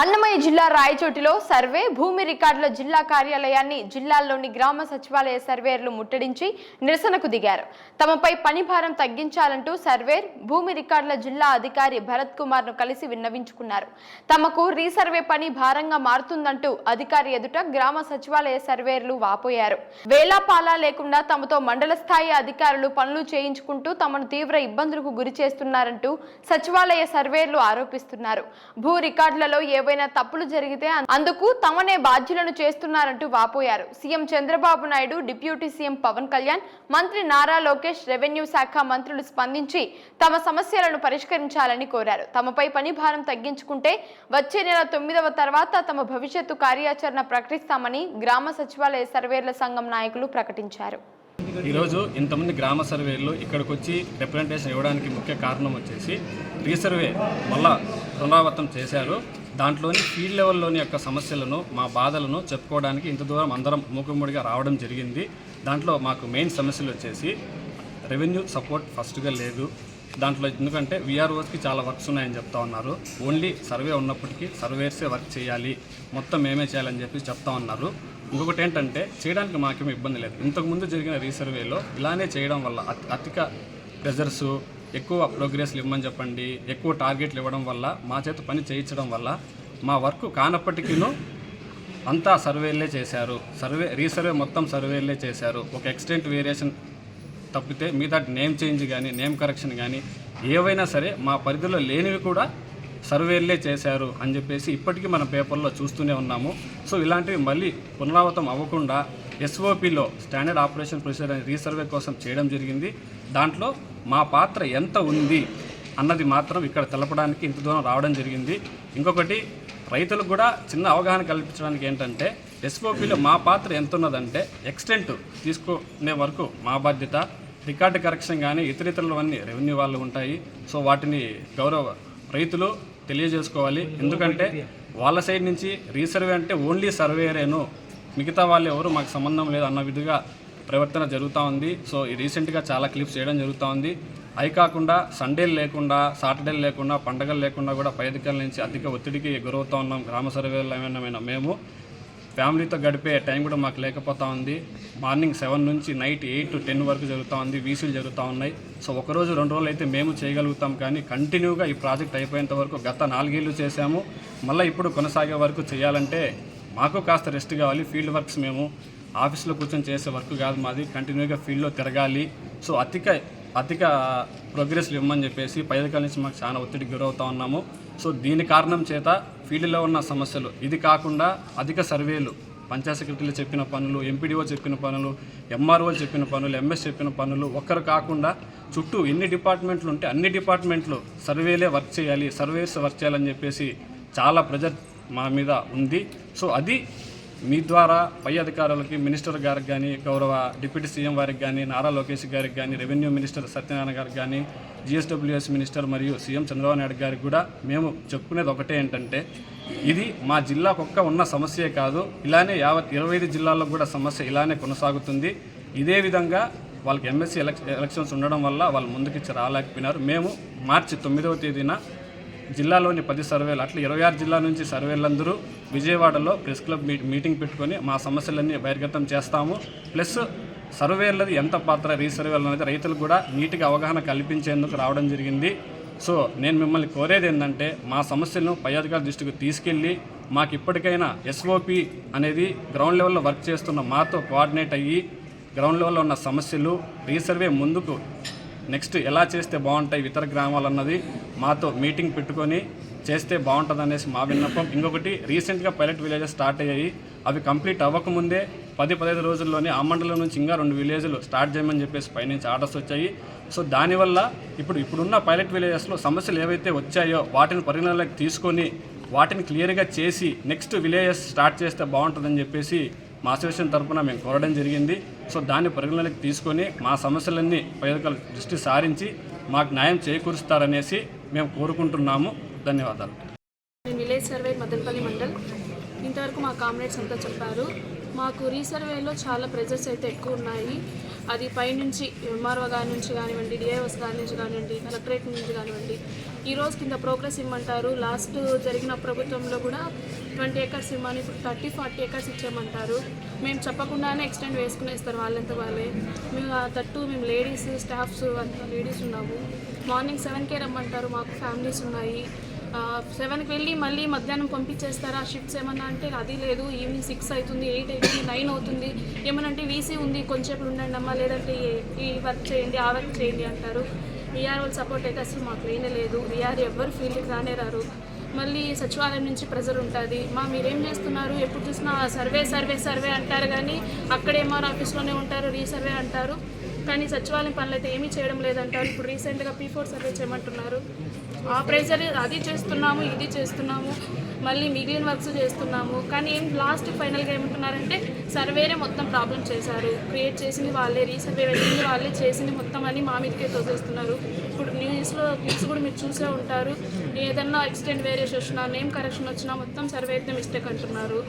అన్నమయ్య జిల్లా రాయచోటిలో సర్వే భూమి రికార్డుల జిల్లా కార్యాలయాన్ని జిల్లాల్లోని గ్రామ సచివాలయ సర్వేయర్లు ముట్టడించి నిరసనకు దిగారు. తమపై పని భారం తగ్గించాలంటూ సర్వేర్ భూమి రికార్డుల జిల్లా అధికారి భరత్ కుమార్ను కలిసి విన్నవించుకున్నారు. తమకు రీసర్వే పని భారంగా మారుతుందంటూ అధికారి ఎదుట గ్రామ సచివాలయ సర్వేర్లు వాపోయారు. వేలాపాలా లేకుండా తమతో మండల స్థాయి అధికారులు పనులు చేయించుకుంటూ తమను తీవ్ర ఇబ్బందులకు గురి చేస్తున్నారంటూ సచివాలయ సర్వేర్లు ఆరోపిస్తున్నారు. భూ రికార్డులలో ఏవైనా తప్పులు జరిగితే అందుకు తమనే బాధ్యులను చేస్తున్నారంటూ వాపోయారు. CM Chandrababu Naidu deputy CM Pawan Kalyan మంత్రి నారా లోకేష్ రెవెన్యూ శాఖ మంత్రులు స్పందించి తమ సమస్యలను పరిష్కరించాలని కోరారు. తమపై పని భారం తగ్గించుకుంటే వచ్చే నెల తొమ్మిదవ తర్వాత తమ భవిష్యత్తు కార్యాచరణ ప్రకటిస్తామని గ్రామ సచివాలయ సర్వేర్ల సంఘం నాయకులు ప్రకటించారు. ఈరోజు ఇంతమంది గ్రామ సర్వేలు ఇక్కడికి వచ్చి రిప్రజెంటేషన్ ఇవ్వడానికి ముఖ్య కారణం వచ్చేసి రీసర్వే మళ్ళా పునరావృతం చేశారు. దాంట్లోని ఫీల్డ్ లెవెల్లోని యొక్క సమస్యలను మా బాధలను చెప్పుకోవడానికి ఇంత దూరం అందరం మూకుమ్మడిగా రావడం జరిగింది. దాంట్లో మాకు మెయిన్ సమస్యలు వచ్చేసి రెవెన్యూ సపోర్ట్ ఫస్ట్గా లేదు. దాంట్లో ఎందుకంటే విఆర్ఓస్కి చాలా వర్క్స్ ఉన్నాయని చెప్తా ఉన్నారు. ఓన్లీ సర్వే ఉన్నప్పటికీ సర్వేర్సే వర్క్ చేయాలి. మొత్తం మేమే చేయాలని చెప్పి చెప్తా ఉన్నారు. ఇంకొకటి ఏంటంటే చేయడానికి మాకేమీ ఇబ్బంది లేదు. ఇంతకుముందు జరిగిన రీసర్వేలో ఇలానే చేయడం వల్ల అతి అధిక ప్రెజర్స్ ఎక్కువ ప్రోగ్రెస్లు ఇవ్వమని చెప్పండి ఎక్కువ టార్గెట్లు ఇవ్వడం వల్ల మా చేత పని చేయించడం వల్ల మా వర్క్ కానప్పటికీనూ అంతా సర్వేలే చేశారు. సర్వే రీసర్వే మొత్తం సర్వేలే చేశారు. ఒక ఎక్స్టెంట్ వేరియేషన్ తప్పితే మిగతా నేమ్ చేంజ్ కానీ నేమ్ కరెక్షన్ కానీ ఏవైనా సరే మా పరిధిలో లేనివి కూడా సర్వేలే చేశారు అని చెప్పేసి ఇప్పటికీ మన పేపర్లో చూస్తూనే ఉన్నాము. సో ఇలాంటివి మళ్ళీ పునరావృతం అవ్వకుండా ఎస్ఓపిలో స్టాండర్డ్ ఆపరేషన్ ప్రొసీజర్ అనే రీసర్వే కోసం చేయడం జరిగింది. దాంట్లో మా పాత్ర ఎంత ఉంది అన్నది మాత్రం ఇక్కడ తెలపడానికి ఇంత దూరం రావడం జరిగింది. ఇంకొకటి రైతులకు కూడా చిన్న అవగాహన కల్పించడానికి ఏంటంటే ఎస్ఓపిలో మా పాత్ర ఎంత ఉన్నదంటే ఎక్స్టెంట్ తీసుకునే వరకు మా బాధ్యత రికార్డు కరెక్షన్ కానీ ఇతర ఇతరులవన్నీ రెవెన్యూ వాళ్ళు ఉంటాయి. సో వాటిని గౌరవ రైతులు తెలియజేసుకోవాలి. ఎందుకంటే వాళ్ళ సైడ్ నుంచి రీసర్వే అంటే ఓన్లీ సర్వేరేను. మిగతా వాళ్ళు ఎవరు మాకు సంబంధం లేదు అన్న విధంగా ప్రవర్తన జరుగుతూ ఉంది. సో ఈ రీసెంట్గా చాలా క్లిప్స్ చేయడం జరుగుతూ ఉంది. అవి కాకుండా సండేలు లేకుండా సాటర్డేలు లేకుండా పండగలు లేకుండా కూడా పైదికల నుంచి అధిక ఒత్తిడికి గురవుతూ ఉన్నాం గ్రామ సర్వేలు ఏమైనా మేము ఫ్యామిలీతో గడిపే టైం కూడా మాకు లేకపోతా ఉంది. మార్నింగ్ సెవెన్ నుంచి నైట్ ఎయిట్ టు టెన్ వరకు జరుగుతూ ఉంది. వీసీలు జరుగుతూ ఉన్నాయి. సో ఒకరోజు రెండు రోజులు అయితే మేము చేయగలుగుతాం కానీ కంటిన్యూగా ఈ ప్రాజెక్ట్ అయిపోయేంత వరకు గత నాలుగేళ్ళు చేశాము. మళ్ళీ ఇప్పుడు కొనసాగే వరకు చేయాలంటే మాకు కాస్త రెస్ట్ కావాలి. ఫీల్డ్ వర్క్స్ మేము ఆఫీస్లో కూర్చొని చేసే వర్క్ కాదు మాది. కంటిన్యూగా ఫీల్డ్లో తిరగాలి. సో అతిక అధిక ప్రోగ్రెస్లు ఇవ్వమని చెప్పేసి పైదకాల నుంచి మాకు చాలా ఒత్తిడికి గురవుతా ఉన్నాము. సో దీని కారణం చేత ఫీల్డ్లో ఉన్న సమస్యలు ఇది కాకుండా అధిక సర్వేలు పంచాయత్ సెక్రటరీలు చెప్పిన పనులు ఎంపీడీఓ చెప్పిన పనులు ఎంఆర్ఓ చెప్పిన పనులు ఎంఎస్ చెప్పిన పనులు ఒక్కరు కాకుండా చుట్టూ ఎన్ని డిపార్ట్మెంట్లు ఉంటే అన్ని డిపార్ట్మెంట్లు సర్వేలే వర్క్ చేయాలి సర్వేస్ వర్క్ చేయాలని చెప్పేసి చాలా ప్రెజర్ మా మీద ఉంది. సో అది మీ ద్వారా పై అధికారులకి మినిస్టర్ గారికి కానీ గౌరవ డిప్యూటీ సీఎం వారికి కానీ నారా లోకేష్ గారికి కానీ రెవెన్యూ మినిస్టర్ సత్యనారాయణ గారికి కానీ జిఎస్డబ్ల్యూఎస్ మినిస్టర్ మరియు సీఎం చంద్రబాబు నాయుడు గారికి కూడా మేము చెప్పుకునేది ఒకటే ఏంటంటే ఇది మా జిల్లాకొక్క ఉన్న సమస్యే కాదు ఇలానే యావత్ ఇరవై ఐదు జిల్లాల్లో కూడా సమస్య ఇలానే కొనసాగుతుంది. ఇదే విధంగా వాళ్ళకి ఎంఎస్సీ ఎలక్ ఎలక్షన్స్ ఉండడం వల్ల వాళ్ళు ముందుకు రాలేకపోయినారు. మేము మార్చి తొమ్మిదవ తేదీన జిల్లాలోని పది సర్వేలు అట్లా ఇరవై ఆరు జిల్లా నుంచి సర్వేలందరూ విజయవాడలో ప్రెస్ క్లబ్ మీ మీటింగ్ పెట్టుకొని మా సమస్యలన్నీ బహిర్గతం చేస్తాము. ప్లస్ సర్వేలది ఎంత పాత్ర రీసర్వేలు అనేది రైతులకు కూడా నీటిగా అవగాహన కల్పించేందుకు రావడం జరిగింది. సో నేను మిమ్మల్ని కోరేది ఏంటంటే మా సమస్యలను పై అధికారుల దృష్టికి తీసుకెళ్ళి మాకు ఇప్పటికైనా ఎస్ఓపి అనేది గ్రౌండ్ లెవెల్లో వర్క్ చేస్తున్న మాతో కోఆర్డినేట్ అయ్యి గ్రౌండ్ లెవెల్లో ఉన్న సమస్యలు రీసర్వే ముందుకు నెక్స్ట్ ఎలా చేస్తే బాగుంటాయి ఇతర గ్రామాలు అన్నది మాతో మీటింగ్ పెట్టుకొని చేస్తే బాగుంటుంది అనేసి మా విన్నపం. ఇంకొకటి రీసెంట్గా పైలట్ విలేజెస్ స్టార్ట్ అయ్యాయి. అవి కంప్లీట్ అవ్వకముందే పది పదహైదు రోజుల్లోనే ఆ మండలం నుంచి ఇంకా రెండు విలేజ్లు స్టార్ట్ చేయమని చెప్పేసి పైనుంచి ఆర్డర్స్ వచ్చాయి. సో దానివల్ల ఇప్పుడు ఇప్పుడున్న పైలట్ విలేజెస్లో సమస్యలు ఏవైతే వచ్చాయో వాటిని పరిగణలోకి తీసుకొని వాటిని క్లియర్గా చేసి నెక్స్ట్ విలేజెస్ స్టార్ట్ చేస్తే బాగుంటుందని చెప్పేసి మా అసోసియేషన్ తరఫున మేము కోరడం జరిగింది. సో దాన్ని పరిగణలోకి తీసుకొని మా సమస్యలన్నీ పై దృష్టి సారించి మాకు న్యాయం చేకూరుస్తారనేసి మేము కోరుకుంటున్నాము. ధన్యవాదాలు. నేను విలేజ్ సర్వే మదనపల్లి మండల్. ఇంతవరకు మా కామ్రేడ్స్ అంతా చెప్పారు. మాకు రీసర్వేలో చాలా ప్రెజర్స్ అయితే ఎక్కువ ఉన్నాయి. అది పైనుంచి ఎంఆర్ఓ గారి నుంచి కానివ్వండి డిఐఓస్ గారి నుంచి కానివ్వండి కలెక్టరేట్ నుంచి కానివ్వండి ఈ రోజు కింద ప్రోగ్రెస్ ఇమ్మంటారు. లాస్ట్ జరిగిన ప్రభుత్వంలో కూడా ట్వంటీ ఎకర్స్ ఇమ్మని ఇప్పుడు థర్టీ ఫార్టీ ఎకర్స్ ఇచ్చామంటారు మేము చెప్పకుండానే ఎక్స్టెండ్ వేసుకునేస్తారు వాళ్ళంత వాళ్ళే. మేము తట్టు మేము లేడీస్ స్టాఫ్స్ అంతా లేడీస్ ఉన్నాము. మార్నింగ్ సెవెన్కే రమ్మంటారు. మాకు ఫ్యామిలీస్ ఉన్నాయి. సెవెన్కి వెళ్ళి మళ్ళీ మధ్యాహ్నం పంపించేస్తారా? షిఫ్ట్స్ ఏమన్నా అంటే అది లేదు ఈవినింగ్ సిక్స్ అవుతుంది ఎయిట్ అవుతుంది నైన్ అవుతుంది. ఏమన్నా అంటే వీసీ ఉంది కొంచెంసేపు ఉండండి అమ్మా లేదంటే ఈ- వర్క్ చేయండి ఆ వర్క్ చేయండి అంటారు. విఆర్ వాళ్ళ సపోర్ట్ అయితే అసలు మాకు లేనే లేదు. విఆర్ ఎవ్వరు ఫీల్డ్కి రానే రారు మళ్ళీ సచివాలయం నుంచి ప్రెజర్ ఉంటుంది. మా మీరేం చేస్తున్నారు? ఎప్పుడు చూసినా సర్వే సర్వే సర్వే అంటారు కానీ అక్కడ ఎంఆర్ ఆఫీస్లోనే ఉంటారు రీసర్వే అంటారు. కానీ సచివాలయం పనులు అయితే ఏమీ చేయడం లేదంటారు. ఇప్పుడు రీసెంట్గా పీ ఫోర్ సర్వే చేయమంటున్నారు. ఆ ప్రెజర్ అది చేస్తున్నాము ఇది చేస్తున్నాము మళ్ళీ మిగిలిన వర్క్స్ చేస్తున్నాము. కానీ ఏం లాస్ట్ ఫైనల్గా ఏమంటున్నారంటే సర్వేనే మొత్తం ప్రాబ్లం చేశారు. క్రియేట్ చేసింది వాళ్ళే రీసర్వే వెళ్ళింది వాళ్ళే చేసింది మొత్తం అని మా మీదకే తోసేస్తున్నారు. ఇప్పుడు న్యూస్లో క్లిప్స్ కూడా మీరు చూసే ఉంటారు. ఏదన్నా ఎక్స్టెంట్ వేరియేషన్ వచ్చినా నేమ్ కరెక్షన్ వచ్చినా మొత్తం సర్వే అయితే మిస్టేక్ అంటున్నారు.